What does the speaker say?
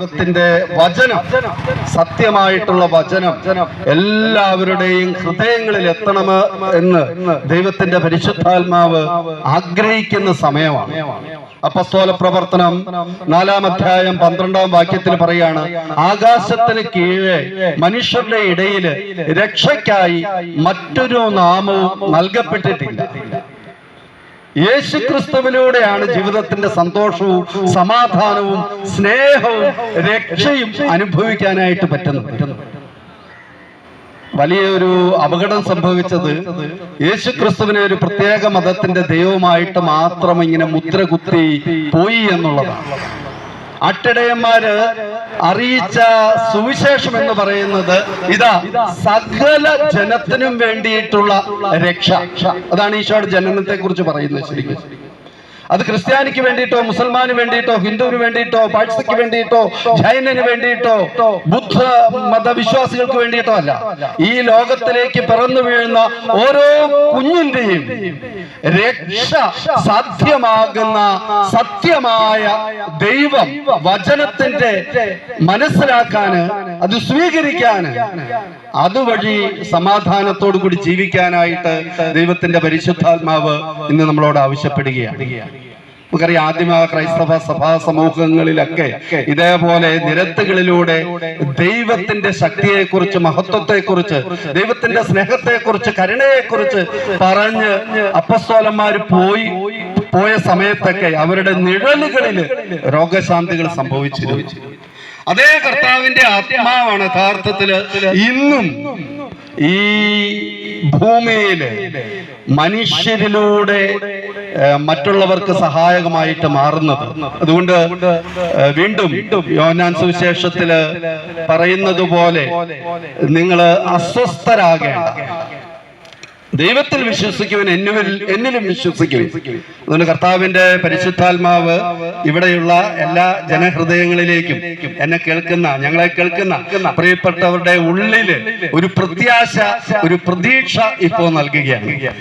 ദൈവത്തിന്റെ വചനം സത്യമായിട്ടുള്ള വചനം എല്ലാവരുടെയും ഹൃദയങ്ങളിൽ എത്തണം എന്ന് ദൈവത്തിന്റെ പരിശുദ്ധാത്മാവ് ആഗ്രഹിക്കുന്ന സമയമാണ്. അപ്പസ്തോല പ്രവർത്തനം നാലാം അധ്യായം പന്ത്രണ്ടാം വാക്യത്തിൽ പറയാണ് ആകാശത്തിന് കീഴെ മനുഷ്യരുടെ ഇടയിൽ രക്ഷയ്ക്കായി മറ്റൊരു നാമവും നൽകപ്പെട്ടിട്ടില്ല. യേശുക്രിസ്തുവിലൂടെയാണ് ജീവിതത്തിന്റെ സന്തോഷവും സമാധാനവും സ്നേഹവും രക്ഷയും അനുഭവിക്കാനായിട്ട് പറ്റുന്നത്. വലിയൊരു അപകടം സംഭവിച്ചത് യേശുക്രിസ്തുവിനെ ഒരു പ്രത്യേക മതത്തിന്റെ ദൈവമായിട്ട് മാത്രം ഇങ്ങനെ മുദ്ര കുത്തി പോയി എന്നുള്ളതാണ്. അട്ടിടയന്മാര് അറിയിച്ച സുവിശേഷം എന്ന് പറയുന്നത് ഇതാ സകല ജനത്തിനും വേണ്ടിയിട്ടുള്ള രക്ഷ. അതാണ് ഈശോയുടെ ജനനത്തെ കുറിച്ച് പറയുന്നത് ശരിക്കും. അത് ക്രിസ്ത്യാനിക്ക് വേണ്ടിയിട്ടോ മുസൽമാന് വേണ്ടിയിട്ടോ ഹിന്ദുവിന് വേണ്ടിയിട്ടോ പാഴ്സിക്ക് വേണ്ടിയിട്ടോ ജൈനന് വേണ്ടിയിട്ടോ ബുദ്ധ മതവിശ്വാസികൾക്ക് വേണ്ടിയിട്ടോ അല്ല. ഈ ലോകത്തിലേക്ക് പിറന്നു വീഴുന്ന ഓരോ കുഞ്ഞിന്റെയും രക്ഷ സാധ്യമാകുന്ന സത്യമായ ദൈവം വചനത്തിന്റെ മനസ്സിലാക്കാന് അത് സ്വീകരിക്കാന് അതുവഴി സമാധാനത്തോടു കൂടി ജീവിക്കാനായിട്ട് ദൈവത്തിന്റെ പരിശുദ്ധാത്മാവ് ഇന്ന് നമ്മളോട് ആവശ്യപ്പെടുകയാണ്. നമുക്കറിയാം ആദ്യമ ക്രൈസ്തവ സഭാ സമൂഹങ്ങളിലൊക്കെ ഇതേപോലെ നിരത്തുകളിലൂടെ ദൈവത്തിന്റെ ശക്തിയെക്കുറിച്ച് മഹത്വത്തെക്കുറിച്ച് ദൈവത്തിന്റെ സ്നേഹത്തെക്കുറിച്ച് കരുണയെക്കുറിച്ച് പറഞ്ഞ് അപ്പസ്തോലന്മാർ പോയി പോയ സമയത്തൊക്കെ അവരുടെ നിഴലുകളിൽ രോഗശാന്തികൾ സംഭവിച്ചിരുന്നു. അതേ കർത്താവിന്റെ ആത്മാവാണ് യഥാർത്ഥത്തിൽ ഇന്നും ഈ ഭൂമിയിൽ മനുഷ്യരിലൂടെ മറ്റുള്ളവർക്ക് സഹായകമായിട്ട് മാറുന്നത്. അതുകൊണ്ട് വീണ്ടും യോനാൻ സുവിശേഷത്തിൽ പറയുന്നത് പോലെ നിങ്ങൾ അസ്വസ്ഥരാകേണ്ട. ദൈവത്തിൽ വിശ്വസിക്കുവൻ എന്നിൽ എന്നിലും വിശ്വസിക്കുവൻ. അതുകൊണ്ട് കർത്താവിന്റെ പരിശുദ്ധാത്മാവ് ഇവിടെയുള്ള എല്ലാ ജനഹൃദയങ്ങളിലേക്കും എന്നെ കേൾക്കുന്ന ഞങ്ങളെ കേൾക്കുന്ന പ്രിയപ്പെട്ടവരുടെ ഉള്ളിൽ ഒരു പ്രത്യാശ ഒരു പ്രതീക്ഷ ഇപ്പോൾ നൽകുകയാണ്.